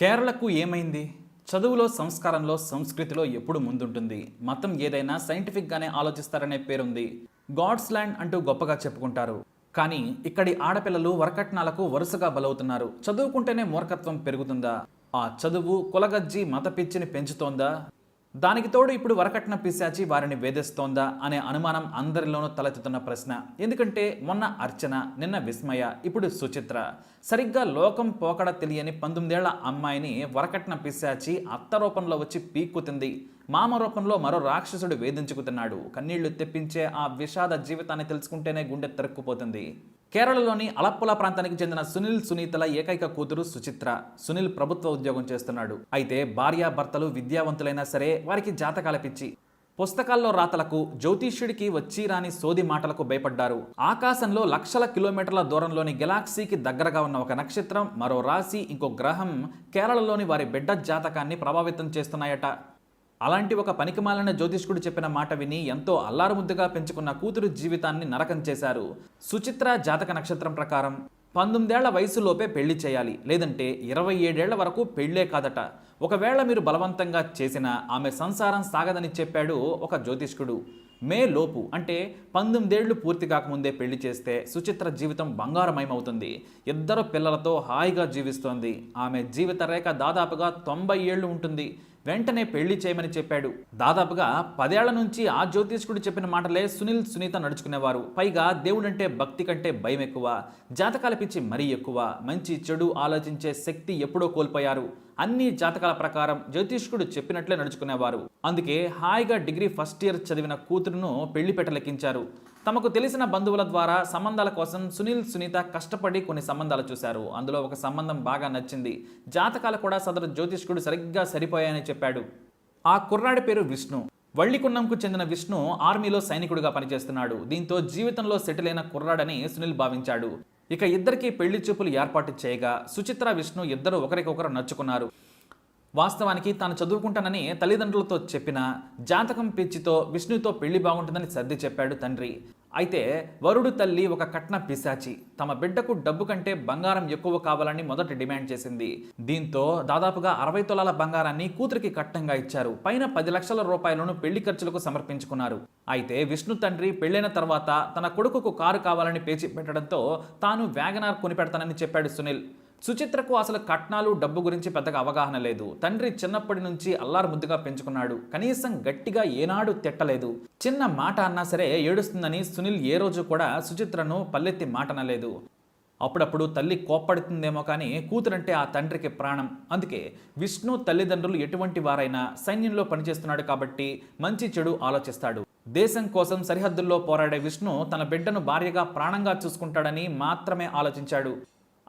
కేరళకు ఏమైంది? చదువులో సంస్కారంలో సంస్కృతిలో ఎప్పుడు ముందుంటుంది? మతం ఏదైనా సైంటిఫిక్గానే ఆలోచిస్తారనే పేరుంది. గాడ్స్ ల్యాండ్ అంటూ గొప్పగా చెప్పుకుంటారు. కానీ ఇక్కడి ఆడపిల్లలు వరకట్నాలకు వరుసగా బలవుతున్నారు. చదువుకుంటేనే మూర్ఖత్వం పెరుగుతుందా? ఆ చదువు కులగజ్జి మత పిచ్చిని పెంచుతోందా? దానికి తోడు ఇప్పుడు వరకట్న పిశాచి వారిని వేధిస్తోందా అనే అనుమానం అందరిలోనూ తలెత్తుతున్న ప్రశ్న. ఎందుకంటే మొన్న అర్చన నిన్న విస్మయ ఇప్పుడు సుచిత్ర. సరిగ్గా లోకం పోకడ తెలియని పంతొమ్మిదేళ్ళ అమ్మాయిని వరకట్న పిశాచి అత్త రూపంలో వచ్చి పీక్కుతుంది. మామ రూపంలో మరో రాక్షసుడు వేధించుకుతున్నాడు. కన్నీళ్ళు తెప్పించే ఆ విషాద జీవితాన్ని తెలుసుకుంటేనే గుండె తరుక్కుపోతుంది. కేరళలోని అలప్పుల ప్రాంతానికి చెందిన సునీల్ సునీతల ఏకైక కూతురు సుచిత్ర. సునీల్ ప్రభుత్వ ఉద్యోగం చేస్తున్నాడు. అయితే భార్యాభర్తలు విద్యావంతులైనా సరే వారికి జాతకాలపిచ్చి పుస్తకాల్లో రాతలకు జ్యోతిష్యుడికి వచ్చి రాని సోది మాటలకు భయపడ్డారు. ఆకాశంలో లక్షల కిలోమీటర్ల దూరంలోని గెలాక్సీకి దగ్గరగా ఉన్న ఒక నక్షత్రం మరో రాశి ఇంకో గ్రహం కేరళలోని వారి బిడ్డ జాతకాన్ని ప్రభావితం చేస్తున్నాయట. అలాంటి ఒక పనికిమాలిన జ్యోతిష్కుడు చెప్పిన మాట విని ఎంతో అల్లారుముద్దుగా పెంచుకున్న కూతురు జీవితాన్ని నరకం చేశారు. సుచిత్ర జాతక నక్షత్రం ప్రకారం పంతొమ్మిదేళ్ళ వయసులోపే పెళ్ళి చేయాలి లేదంటే ఇరవై ఏడేళ్ళ వరకు పెళ్ళే కాదట. ఒకవేళ మీరు బలవంతంగా చేసినా ఆమె సంసారం సాగదని చెప్పాడు ఒక జ్యోతిష్కుడు. మే లోపు అంటే పంతొమ్మిదేళ్ళు పూర్తి కాకముందే పెళ్ళి చేస్తే సుచిత్ర జీవితం బంగారమయమవుతుంది. ఇద్దరు పిల్లలతో హాయిగా జీవిస్తోంది. ఆమె జీవిత రేఖ దాదాపుగా తొంభై ఏళ్ళు ఉంటుంది. వెంటనే పెళ్ళి చేయమని చెప్పాడు. దాదాపుగా పదేళ్ళ నుంచి ఆ జ్యోతిష్కుడు చెప్పిన మాటలే సునీల్ సునీత నడుచుకునేవారు. పైగా దేవుడంటే భక్తి కంటే భయం ఎక్కువ జాతకాల పిచ్చి మరీ ఎక్కువ. మంచి చెడు ఆలోచించే శక్తి ఎప్పుడో కోల్పోయారు. అన్ని జాతకాల ప్రకారం జ్యోతిష్కుడు చెప్పినట్లే నడుచుకునేవారు. అందుకే హాయిగా డిగ్రీ ఫస్ట్ ఇయర్ చదివిన కూతురును పెళ్ళి పెట్టలెక్కించారు. తమకు తెలిసిన బంధువుల ద్వారా సంబంధాల కోసం సునీల్ సునీత కష్టపడి కొన్ని సంబంధాలు చూశారు. అందులో ఒక సంబంధం బాగా నచ్చింది. జాతకాలు కూడా సదరు జ్యోతిష్కుడు సరిగ్గా సరిపోయాయని చెప్పాడు. ఆ కుర్రాడి పేరు విష్ణు. వళ్ళికున్నంకు చెందిన విష్ణు ఆర్మీలో సైనికుడిగా పనిచేస్తున్నాడు. దీంతో జీవితంలో సెటిల్ అయిన కుర్రాడని సునీల్ భావించాడు. ఇక ఇద్దరికి పెళ్ళి చూపులు ఏర్పాటు చేయగా సుచిత్ర విష్ణు ఇద్దరు ఒకరికొకరు నచ్చుకున్నారు. వాస్తవానికి తాను చదువుకుంటానని తల్లిదండ్రులతో చెప్పిన జాతకం పిచ్చితో విష్ణుతో పెళ్ళి బాగుంటుందని సర్ది చెప్పాడు తండ్రి. అయితే వరుడు తల్లి ఒక కట్న పిశాచి. తమ బిడ్డకు డబ్బు కంటే బంగారం ఎక్కువ కావాలని మొదట డిమాండ్ చేసింది. దీంతో దాదాపుగా అరవై తులాల బంగారాన్ని కూతురికి కట్నంగా ఇచ్చారు. పైన పది లక్షల రూపాయలను పెళ్ళి ఖర్చులకు సమర్పించుకున్నారు. అయితే విష్ణు తండ్రి పెళ్ళైన తర్వాత తన కొడుకుకు కారు కావాలని పేచి పెట్టడంతో తాను వ్యాగనార్ కొనిపెడతానని చెప్పాడు సునీల్. సుచిత్రకు అసలు కట్నాలు డబ్బు గురించి పెద్దగా అవగాహన లేదు. తండ్రి చిన్నప్పటి నుంచి అల్లారు ముద్దుగా పెంచుకున్నాడు. కనీసం గట్టిగా ఏనాడు తిట్టలేదు. చిన్న మాట అన్నా సరే ఏడుస్తుందని సునీల్ ఏ రోజు కూడా సుచిత్రను పల్లెత్తి మాటనలేదు. అప్పుడప్పుడు తల్లి కోప్పడుతుందేమో కానీ కూతురంటే ఆ తండ్రికి ప్రాణం. అందుకే విష్ణు తల్లిదండ్రులు ఎటువంటి వారైనా సైన్యంలో పనిచేస్తున్నాడు కాబట్టి మంచి చెడు ఆలోచిస్తాడు. దేశం కోసం సరిహద్దుల్లో పోరాడే విష్ణు తన బిడ్డను భార్యగా ప్రాణంగా చూసుకుంటాడని మాత్రమే ఆలోచించాడు.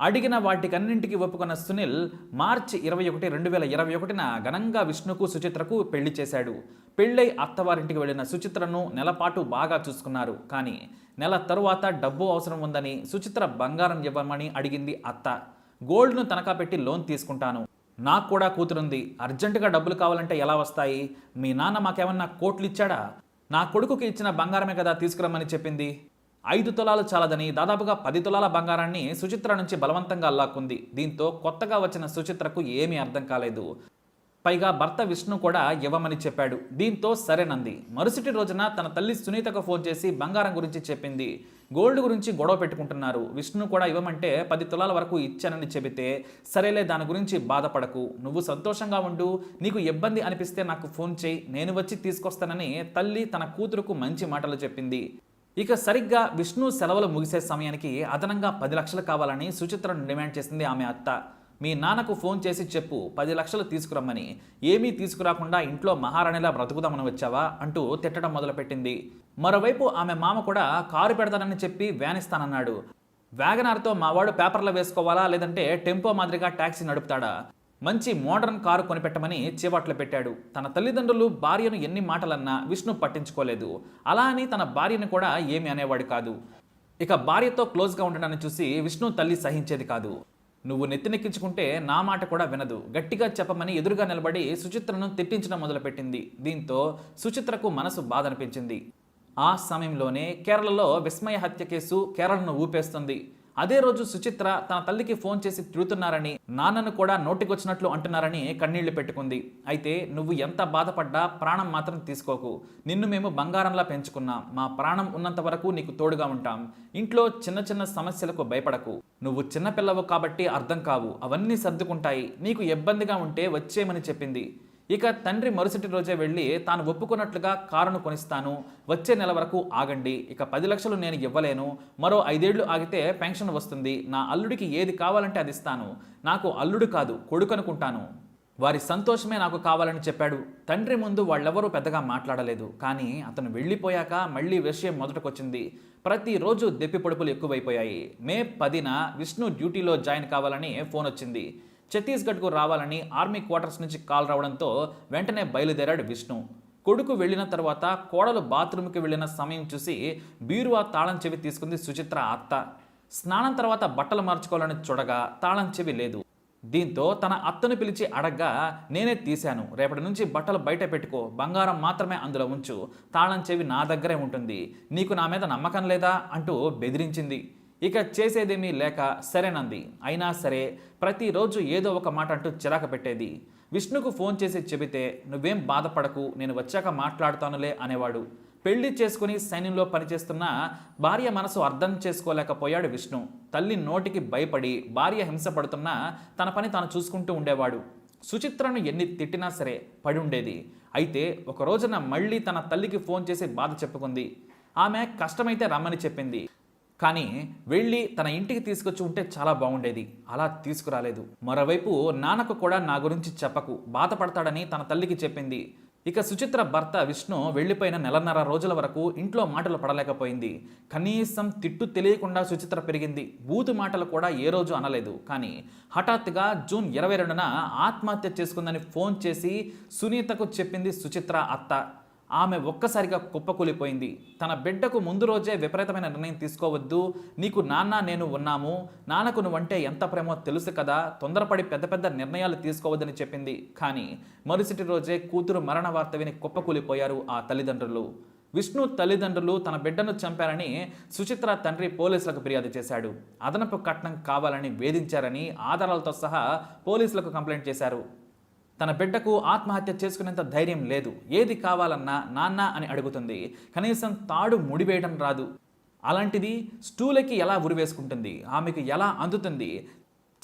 అడిగిన వాటికన్నింటికి ఒప్పుకున్న సునీల్ మార్చి ఇరవై ఒకటి రెండు వేల ఇరవై ఒకటిన ఘనంగా విష్ణుకు సుచిత్రకు పెళ్ళి చేశాడు. పెళ్ళై అత్తవారింటికి వెళ్ళిన సుచిత్రను నెలపాటు బాగా చూసుకున్నారు. కానీ నెల తరువాత డబ్బు అవసరం ఉందని సుచిత్ర బంగారం ఇవ్వమని అడిగింది అత్త. గోల్డ్ను తనఖా పెట్టి లోన్ తీసుకుంటాను. నాకు కూడా కూతురుంది. అర్జెంటుగా డబ్బులు కావాలంటే ఎలా వస్తాయి? మీ నాన్న మాకేమన్నా కోట్లు ఇచ్చాడా? నా కొడుకుకి ఇచ్చిన బంగారమే కదా తీసుకురమ్మని చెప్పింది. ఐదు తులాలు చాలదని దాదాపుగా పది తులాల బంగారాన్ని సుచిత్ర నుంచి బలవంతంగా అల్లాక్కుంది దీంతో కొత్తగా వచ్చిన సుచిత్రకు ఏమీ అర్థం కాలేదు. పైగా భర్త విష్ణు కూడా ఇవ్వమని చెప్పాడు. దీంతో సరేనంది. మరుసటి రోజున తన తల్లి సునీతకు ఫోన్ చేసి బంగారం గురించి చెప్పింది. గోల్డ్ గురించి గొడవ పెట్టుకుంటున్నారు. విష్ణు కూడా ఇవ్వమంటే పది తులాల వరకు ఇచ్చానని చెబితే సరేలే దాని గురించి బాధపడకు. నువ్వు సంతోషంగా ఉండు. నీకు ఇబ్బంది అనిపిస్తే నాకు ఫోన్ చేయి. నేను వచ్చి తీసుకొస్తానని తల్లి తన కూతురుకు మంచి మాటలు చెప్పింది. ఇక సరిగ్గా విష్ణు సెలవులు ముగిసే సమయానికి అదనంగా పది లక్షలు కావాలని సుచిత్రను డిమాండ్ చేసింది ఆమె అత్త. మీ నాన్నకు ఫోన్ చేసి చెప్పు పది లక్షలు తీసుకురమ్మని. ఏమీ తీసుకురాకుండా ఇంట్లో మహారాణిలా బ్రతుకుదామని వచ్చావా అంటూ తిట్టడం మొదలుపెట్టింది. మరోవైపు ఆమె మామ కూడా కారు పెడతానని చెప్పి వ్యానిస్తానన్నాడు వ్యాగనార్తో మావాడు పేపర్లో వేసుకోవాలా లేదంటే టెంపో మాదిరిగా ట్యాక్సీ నడుపుతాడా? మంచి మోడర్న్ కారు కొనిపెట్టమని చేపట్లు పెట్టాడు. తన తల్లిదండ్రులు భార్యను ఎన్ని మాటలన్నా విష్ణు పట్టించుకోలేదు. అలా అని తన భార్యను కూడా ఏమి అనేవాడు కాదు. ఇక భార్యతో క్లోజ్గా ఉండడాన్ని చూసి విష్ణు తల్లి సహించేది కాదు. నువ్వు నెత్తినెక్కించుకుంటే నా మాట కూడా వినదు. గట్టిగా చెప్పమని ఎదురుగా నిలబడి సుచిత్రను తిట్టించడం మొదలుపెట్టింది. దీంతో సుచిత్రకు మనసు బాధ అనిపించింది ఆ సమయంలోనే కేరళలో విస్మయ హత్య కేసు కేరళను ఊపేస్తుంది. అదే రోజు సుచిత్ర తన తల్లికి ఫోన్ చేసి తిడుతున్నారని నాన్నను కూడా నోటికొచ్చినట్లు అంటున్నారని కన్నీళ్ళు పెట్టుకుంది. అయితే నువ్వు ఎంత బాధపడ్డా ప్రాణం మాత్రం తీసుకోకు. నిన్ను మేము బంగారంలా పెంచుకున్నాం. మా ప్రాణం ఉన్నంత వరకు నీకు తోడుగా ఉంటాం. ఇంట్లో చిన్న చిన్న సమస్యలకు భయపడకు. నువ్వు చిన్నపిల్లవు కాబట్టి అర్థం కావు. అవన్నీ సర్దుకుంటాయి. నీకు ఇబ్బందిగా ఉంటే వచ్చేయమని చెప్పింది. ఇక తండ్రి మరుసటి రోజే వెళ్ళి తాను ఒప్పుకున్నట్లుగా కారును కొనిస్తాను. వచ్చే నెల వరకు ఆగండి. ఇక పది లక్షలు నేను ఇవ్వలేను. మరో ఐదేళ్ళు ఆగితే పెన్షన్ వస్తుంది. నా అల్లుడికి ఏది కావాలంటే అది ఇస్తాను. నాకు అల్లుడు కాదు కొడుకు అనుకుంటాను. వారి సంతోషమే నాకు కావాలని చెప్పాడు. తండ్రి ముందు వాళ్ళెవరూ పెద్దగా మాట్లాడలేదు. కానీ అతను వెళ్ళిపోయాక మళ్ళీ విషయం మొదటకొచ్చింది. ప్రతిరోజు దెప్పి పొడుపులు ఎక్కువైపోయాయి. మే పదిన విష్ణు డ్యూటీలో జాయిన్ కావాలని ఫోన్ వచ్చింది. ఛత్తీస్గఢ్కు రావాలని ఆర్మీ క్వార్టర్స్ నుంచి కాల్ రావడంతో వెంటనే బయలుదేరాడు విష్ణు. కొడుకు వెళ్ళిన తర్వాత కోడలు బాత్రూమ్కి వెళ్ళిన సమయం చూసి బీరువా తాళం చెవి తీసుకుంది సుచిత్ర అత్త. స్నానం తర్వాత బట్టలు మార్చుకోవాలని చూడగా తాళం చెవి లేదు. దీంతో తన అత్తను పిలిచి అడగ్గా నేనే తీశాను. రేపటి నుంచి బట్టలు బయట పెట్టుకో. బంగారం మాత్రమే అందులో ఉంచు. తాళం చెవి నా దగ్గరే ఉంటుంది. నీకు నా మీద నమ్మకం లేదా? అంటూ బెదిరించింది. ఇక చేసేదేమీ లేక సరేనంది. అయినా సరే ప్రతిరోజు ఏదో ఒక మాట అంటూ చిరాక పెట్టేది. విష్ణుకు ఫోన్ చేసి చెబితే నువ్వేం బాధపడకు నేను వచ్చాక మాట్లాడుతానులే అనేవాడు. పెళ్ళి చేసుకుని సైన్యంలో పనిచేస్తున్న భార్య మనసు అర్థం చేసుకోలేకపోయాడు విష్ణు. తల్లి నోటికి భయపడి భార్య హింసపడుతున్నా తన పని తాను చూసుకుంటూ ఉండేవాడు. సుచిత్రను ఎన్ని తిట్టినా సరే పడి ఉండేది అయితే ఒక రోజున మళ్ళీ తన తల్లికి ఫోన్ చేసి బాధ చెప్పుకుంది. ఆమె కష్టమైతే రమ్మని చెప్పింది. కానీ వెళ్ళి తన ఇంటికి తీసుకొచ్చి ఉంటే చాలా బాగుండేది. అలా తీసుకురాలేదు. మరోవైపు నాన్నకు కూడా నా గురించి చెప్పకు. బాధపడతాడని తన తల్లికి చెప్పింది. ఇక సుచిత్ర భర్త విష్ణు వెళ్ళిపోయిన నెలన్నర రోజుల వరకు ఇంట్లో మాటలు పడలేకపోయింది. కనీసం తిట్టు తెలియకుండా సుచిత్ర పెరిగింది. బూతు మాటలు కూడా ఏ రోజు అనలేదు. కానీ హఠాత్తుగా జూన్ ఇరవై రెండున ఆత్మహత్య చేసుకుందని ఫోన్ చేసి సునీతకు చెప్పింది సుచిత్ర అత్త. ఆమె ఒక్కసారిగా కుప్పకూలిపోయింది. తన బిడ్డకు ముందు రోజే విపరీతమైన నిర్ణయం తీసుకోవద్దు. నీకు నాన్న నేను ఉన్నాము. నాన్నకు నువ్వంటే ఎంత ప్రేమో తెలుసు కదా. తొందరపడి పెద్ద పెద్ద నిర్ణయాలు తీసుకోవద్దని చెప్పింది. కానీ మరుసటి రోజే కూతురు మరణ వార్త విని కుప్పకూలిపోయారు ఆ తల్లిదండ్రులు. విష్ణు తల్లిదండ్రులు తన బిడ్డను చంపారని సుచిత్ర తండ్రి పోలీసులకు ఫిర్యాదు చేశాడు. అదనపు కట్నం కావాలని వేధించారని ఆధారాలతో సహా పోలీసులకు కంప్లైంట్ చేశారు. తన బిడ్డకు ఆత్మహత్య చేసుకునేంత ధైర్యం లేదు. ఏది కావాలన్నా నాన్న అని అడుగుతుంది. కనీసం తాడు ముడివేయడం రాదు. అలాంటిది స్టూలకి ఎలా ఉరివేసుకుంటుంది? ఆమెకు ఎలా అందుతుంది?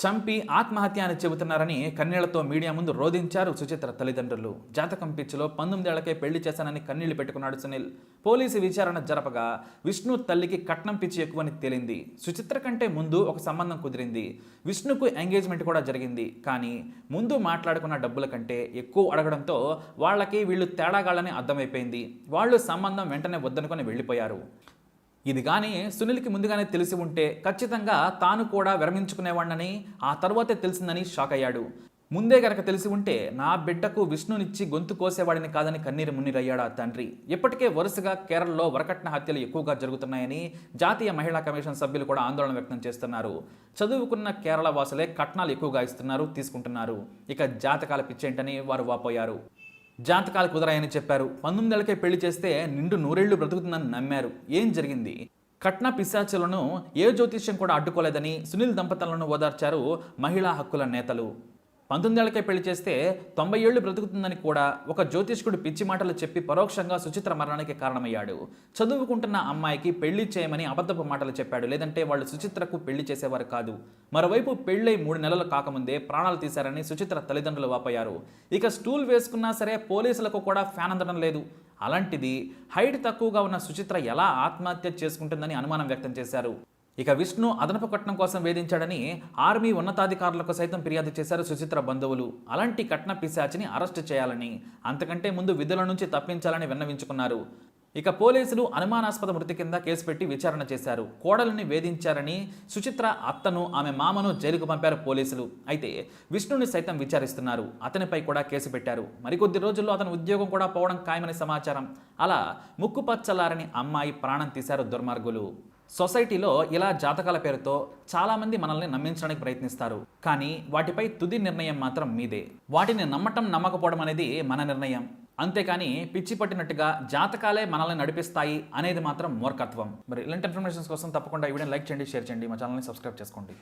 చంపి ఆత్మహత్య అని చెబుతున్నారని కన్నీళ్ళతో మీడియా ముందు రోధించారు సుచిత్ర తల్లిదండ్రులు. జాతకం పిచ్చిలో పంతొమ్మిదేళ్ళకే పెళ్ళి చేశానని కన్నీళ్ళు పెట్టుకున్నాడు సునీల్. పోలీసు విచారణ జరపగా విష్ణు తల్లికి కట్నం పిచ్చి ఎక్కువని తేలింది. సుచిత్ర కంటే ముందు ఒక సంబంధం కుదిరింది. విష్ణుకు ఎంగేజ్మెంట్ కూడా జరిగింది. కానీ ముందు మాట్లాడుకున్న డబ్బుల కంటే ఎక్కువ అడగడంతో వాళ్ళకి వీళ్ళు తేడాగాళ్ళని అర్థమైపోయింది. వాళ్ళు సంబంధం వెంటనే వద్దనుకొని వెళ్ళిపోయారు. ఇది కానీ సునీల్కి ముందుగానే తెలిసి ఉంటే ఖచ్చితంగా తాను కూడా విరమించుకునేవాడినని ఆ తర్వాతే తెలిసిందని షాక్ అయ్యాడు. ముందే గనక తెలిసి ఉంటే నా బిడ్డకు విష్ణునిచ్చి గొంతు కోసేవాడిని కాదని కన్నీరు మున్నీరయ్యాడు ఆ తండ్రి? ఇప్పటికే వరుసగా కేరళలో వరకట్న హత్యలు ఎక్కువగా జరుగుతున్నాయని జాతీయ మహిళా కమిషన్ సభ్యులు కూడా ఆందోళన వ్యక్తం చేస్తున్నారు. చదువుకున్న కేరళ వాసులే కట్నాలు ఎక్కువగా ఇస్తున్నారు తీసుకుంటున్నారు. ఇక జాతకాల పిచ్చేంటని వారు వాపోయారు. జాతకాలు కుదరాయని చెప్పారు. పంతొమ్మిదేళ్ళకే పెళ్ళి చేస్తే నిండు నూరేళ్ళు బ్రతుకుతుందని నమ్మారు. ఏం జరిగింది? కట్న పిశాచులను ఏ జ్యోతిష్యం కూడా అడ్డుకోలేదని సునీల్ దంపతులను ఓదార్చారు మహిళా హక్కుల నేతలు. పంతొమ్మిదేళ్ళకే పెళ్ళి చేస్తే తొంభై ఏళ్ళు బ్రతుకుతుందని కూడా ఒక జ్యోతిష్కుడు పిచ్చి మాటలు చెప్పి పరోక్షంగా సుచిత్ర మరణానికి కారణమయ్యాడు. చదువుకుంటున్న అమ్మాయికి పెళ్ళి చేయమని అబద్ధపు మాటలు చెప్పాడు. లేదంటే వాళ్ళు సుచిత్రకు పెళ్ళి చేసేవారు కాదు. మరోవైపు పెళ్ళై మూడు నెలలు కాకముందే ప్రాణాలు తీశారని సుచిత్ర తల్లిదండ్రులు వాపోయారు. ఇక స్టూల్ వేసుకున్నా సరే పోలీసులకు కూడా ఫ్యాన్ అందడం లేదు. అలాంటిది హైట్ తక్కువగా ఉన్న సుచిత్ర ఎలా ఆత్మహత్య చేసుకుంటుందని అనుమానం వ్యక్తం చేశారు. ఇక విష్ణు అదనపు కట్నం కోసం వేధించాడని ఆర్మీ ఉన్నతాధికారులకు సైతం ఫిర్యాదు చేశారు సుచిత్ర బంధువులు. అలాంటి కట్న పిశాచిని అరెస్టు చేయాలని అంతకంటే ముందు విధుల నుంచి తప్పించాలని విన్నవించుకున్నారు. ఇక పోలీసులు అనుమానాస్పద మృతి కింద కేసు పెట్టి విచారణ చేశారు. కోడలిని వేధించారని సుచిత్ర అత్తను ఆమె మామను జైలుకు పంపారు పోలీసులు. అయితే విష్ణుని సైతం విచారిస్తున్నారు. అతనిపై కూడా కేసు పెట్టారు. మరికొద్ది రోజుల్లో అతని ఉద్యోగం కూడా పోవడం ఖాయమని సమాచారం. అలా ముక్కుపచ్చలారని అమ్మాయి ప్రాణం తీశారు దుర్మార్గులు. సొసైటీలో ఇలా జాతకాల పేరుతో చాలామంది మనల్ని నమ్మించడానికి ప్రయత్నిస్తారు. కానీ వాటిపై తుది నిర్ణయం మాత్రం మీదే. వాటిని నమ్మటం నమ్మకపోవడం అనేది మన నిర్ణయం. అంతేకాని పిచ్చి పట్టినట్టుగా జాతకాలే మనల్ని నడిపిస్తాయి అనేది మాత్రం మూర్ఖత్వం. మరి ఇలాంటి ఇన్ఫర్మేషన్స్ కోసం తప్పకుండా ఈ వీడియో లైక్ చేయండి షేర్ చేయండి. మా ఛానల్ని సబ్స్క్రైబ్ చేసుకోండి.